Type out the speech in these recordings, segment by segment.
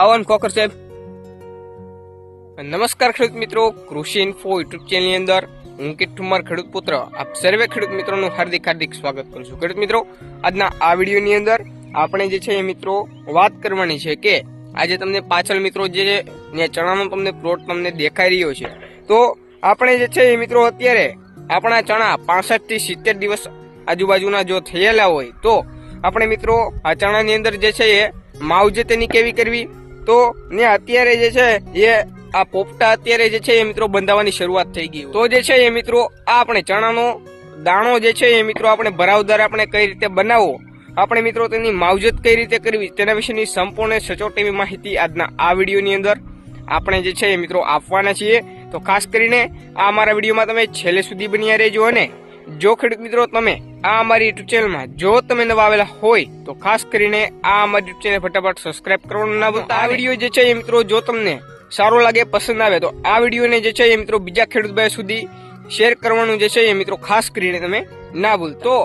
આવન કોકર સાહેબ. નમસ્કાર ખેડૂત મિત્રો, કૃષિ ઇન્ફો યુટ્યુબ ચેનલની અંદર હું કિટ ખેડૂત પુત્ર. આપ સર્વે ખેડૂત મિત્રોનું હાર્દિક હાર્દિક સ્વાગત કરું છું. ખેડૂત મિત્રો, આજના આ વિડીયોની અંદર આપણે જે છે એ મિત્રો વાત કરવાની છે કે આજે તમને પાછળ મિત્રો જે ને ચણાનો તમને પ્લોટ તમને દેખાઈ રહ્યો છે. તો આપણે જે છે એ મિત્રો અત્યારે આપણા ચણા પાસઠથી સિત્તેર દિવસ આજુબાજુના જો થયેલા હોય તો આપણે મિત્રો આ ચણાની અંદર જે છે એ માવજત એની કેવી કરવી? તો ને અત્યારે જે છે, એ આ પોપટા અત્યારે જે છે, એ મિત્રો બંધાવવાની શરૂઆત થઈ ગઈ તો જે છે, એ મિત્રો, આ આપણે ચણાનો દાણો જે છે, એ મિત્રો આપણે ભરાવદાર આપણે કઈ રીતે બનાવવો આપણે મિત્રો તેની માવજત કઈ રીતે કરવી? તેના વિશેની સંપૂર્ણ સચોટ એવી માહિતી આજના આ વિડીયોની અંદર આપણે જે છે, એ મિત્રો આપવાના છીએ. તો ખાસ કરીને આ અમારા વિડીયોમાં તમે છેલ્લે સુધી બન્યા રહેજો અને જો ખેડૂત મિત્રો તમે આ અમારી યુટ્યુબ ચેનલમાં જો તમે નવા આવેલા હોય તો ખાસ કરીને આ અમારી યુટ્યુબ ચેનલ ફટાફટ સબસ્ક્રાઇબ કરવાનું ના ભૂલતા. આ વીડિયો જે છે એ મિત્રો જો તમને સારો લાગે પસંદ આવે તો આ વિડીયોને જે છે એ મિત્રો બીજા ખેડૂત ભાઈ સુધી શેર કરવાનું જે છે એ મિત્રો ખાસ કરીને તમે ના ભૂલતા તો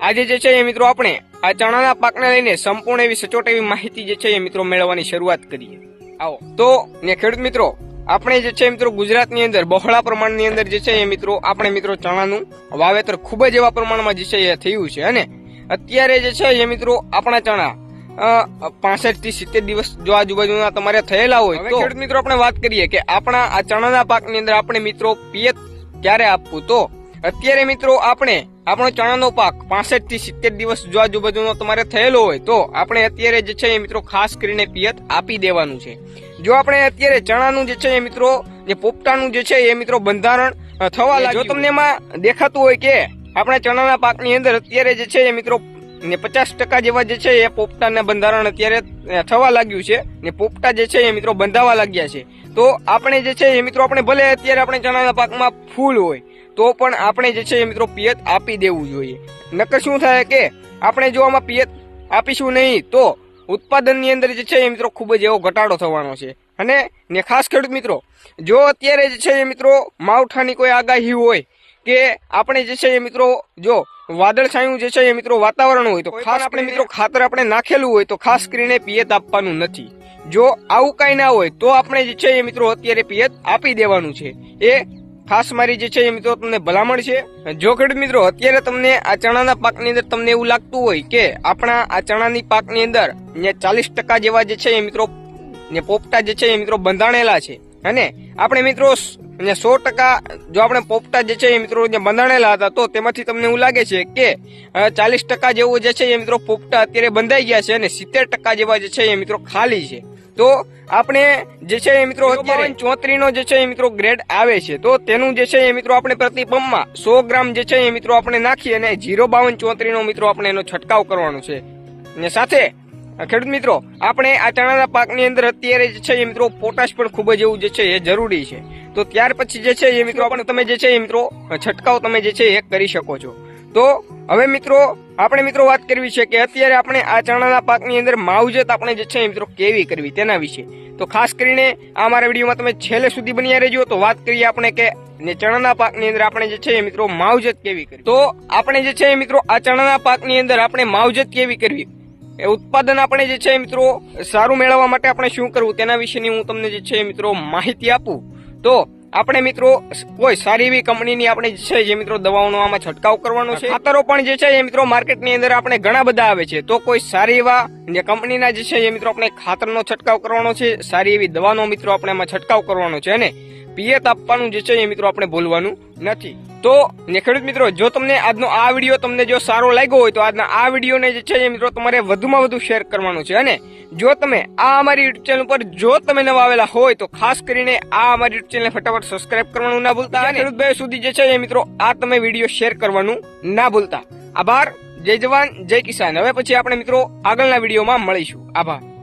આજે જે છે એ મિત્રો આપણે આ ચણાના પાકને લઈને સંપૂર્ણ એવી સચોટ એવી માહિતી જે છે એ મિત્રો મેળવવાની શરૂઆત કરીએ. આવો. તો ને ખેડૂત મિત્રો આપણે જે છે મિત્રો ગુજરાતની અંદર બહોળા પ્રમાણની અંદર જે છે એ મિત્રો આપણે મિત્રો ચણાનું વાવેતર ખૂબ જ એવા પ્રમાણમાં જે છે એ થયું છે. અને અત્યારે જે છે એ મિત્રો આપણા ચણા પાસઠથી સિત્તેર દિવસ જો આજુબાજુના તમારે થયેલા હોય તો ખેડૂત મિત્રો આપણે વાત કરીએ કે આપણા આ ચણાના પાકની અંદર આપણે મિત્રો પિયત ક્યારે આપવું? તો અત્યારે મિત્રો આપણે આપણો ચણાનો પાક પાસઠથી સિત્તેર દિવસ જો આજુબાજુનો તમારે થયેલો હોય તો આપણે અત્યારે જે છે એ મિત્રો ખાસ કરીને પિયત આપી દેવાનું છે. જો આપણે અત્યારે ચણાનું જે છે એ મિત્રો જે પોપટાનું જે છે એ મિત્રો બંધારણ થવા લાગે જો તમને એમાં દેખાતું હોય કે આપણા ચણાના પાકની અંદર અત્યારે જે છે એ મિત્રો ને પચાસ ટકા જેવા જે છે એ પોપટાના બંધારણ અત્યારે થવા લાગ્યું છે ને પોપટા જે છે એ મિત્રો બંધાવા લાગ્યા છે. તો આપણે જે છે એ મિત્રો આપણે ભલે અત્યારે આપણે ચણાના પાકમાં ફૂલ હોય તો પણ આપણે જે છે મિત્રો પિયત આપી દેવું જોઈએ. નકર શું થાય કે આપણે જો આમાં પિયત આપીશું નહીં તો ઉત્પાદનની અંદર જે છે એ મિત્રો ખૂબ જ એવો ઘટાડો થવાનો છે. અને ને ખાસ ખેડૂત મિત્રો જો અત્યારે જે છે એ મિત્રો માવઠાની કોઈ આગાહી હોય કે આપણે જે છે એ મિત્રો જો વાદળછાયું જે છે એ મિત્રો વાતાવરણ હોય તો ખાસ આપણે મિત્રો ખાતર આપણે નાખેલું હોય તો ખાસ કરીને પિયત આપવાનું નથી. જો આવું કાંઈ ના હોય તો આપણે જે છે એ મિત્રો અત્યારે પિયત આપી દેવાનું છે. એ ખાસ મારી જે છે એ મિત્રો તમને ભલામણ છે. જો ખેડૂત મિત્રો, અત્યારે તમને આ ચણાના પાકની અંદર તમને એવું લાગતું હોય કે આપણા આ ચણાની પાકની અંદર ને ચાલીસ ટકા જેવા જે છે એ મિત્રો ને પોપટા જે છે એ મિત્રો બંધાણેલા છે. અને આપણે મિત્રો ને સો ટકા જો આપણે પોપટા જે છે એ મિત્રો બંધાણેલા હતા, તો તેમાંથી તમને એવું લાગે છે કે ચાલીસ ટકા જેવું જે છે એ મિત્રો પોપટા અત્યારે બંધાઈ ગયા છે અને સિત્તેર ટકા જેવા જે છે એ મિત્રો ખાલી છે. તો આપણે જે છે એ મિત્રો અત્યારે ચોત્રી નો જે છે એ મિત્રો ગ્રેડ આવે છે. તો તેનું જે છે એ મિત્રો આપણે પ્રતિ પંપમાં સો ગ્રામ જે છે એ મિત્રો આપણે નાખી અને જીરો બાવન ચોત્રી નો મિત્રો આપણે એનો છંટકાવ કરવાનો છે. અને સાથે ખેડૂત મિત્રો આપણે આ ચણાના પાકની અંદર અત્યારે જે છે એ મિત્રો પોટાશ પણ ખૂબ જ એવું જે છે એ જરૂરી છે. તો ત્યાર પછી જે છે એ મિત્રો આપણે તમે જે છે એ મિત્રો છંટકાવ તમે જે છે એ કરી શકો છો. તો હવે મિત્રો, આપણે મિત્રો વાત કરવી છે કે અત્યારે આપણે આ ચણાના પાકની અંદર માવજત આપણે જે છે મિત્રો કેવી કરવી તેના વિશે. તો ખાસ કરીને આ મારા વિડીયોમાં તમે છેલ્લે સુધી બન્યા રહેજો તો વાત કરીએ આપણે કે ને ચણાના પાકની અંદર આપણે જે છે મિત્રો માવજત કેવી કરવી. તો આપણે જે છે મિત્રો આ ચણાના પાકની અંદર આપણે માવજત કેવી કરવી? એ ઉત્પાદન આપણે જે છે મિત્રો સારું મેળવવા માટે આપણે શું કરવું તેના વિશેની હું તમને જે છે મિત્રો માહિતી આપું. તો આપણે મિત્રો, કોઈ સારી એવી કંપનીની આપણે છે, જે મિત્રો દવાઓનો આમાં છંટકાવ કરવાનો છે. ખાતરો પણ જે છે, એ મિત્રો માર્કેટની અંદર આપણે ઘણા બધા આવે છે. તો કોઈ સારી એવા જે કંપનીના જે છે એ મિત્રો આપણે ખાતરનો છંટકાવ કરવાનો છે. સારી એવી દવાનો મિત્રો આપણે એમાં છંટકાવ કરવાનો છે અને પિયત આપવાનું જે છે એ મિત્રો આપણે ભૂલવાનું નથી. તો ને ખેડૂત મિત્રો, જો તમને આજનો આ વીડિયો તમને જો સારો લાગ્યો હોય તો આજના આ વિડીયોને જે છે એ મિત્રો તમારે વધુમાં વધુ શેર કરવાનો છે. અને જો તમે આ અમારી યુટ્યુબ ચેનલ પર જો તમે નવા આવેલા હોય તો ખાસ કરીને આ અમારી યુટ્યુબ ચેનલ ફટાફટ સબસ્ક્રાઇબ કરવાનું ના ભૂલતા. અને ખેડૂત ભાઈ સુધી જે છે એ મિત્રો આ તમે વીડિયો શેર કરવાનું ના ભૂલતા. આભાર. જય જવાન જય કિસાન. હવે પછી આપણે મિત્રો આગળના વિડીયોમાં મળીશું. આભાર.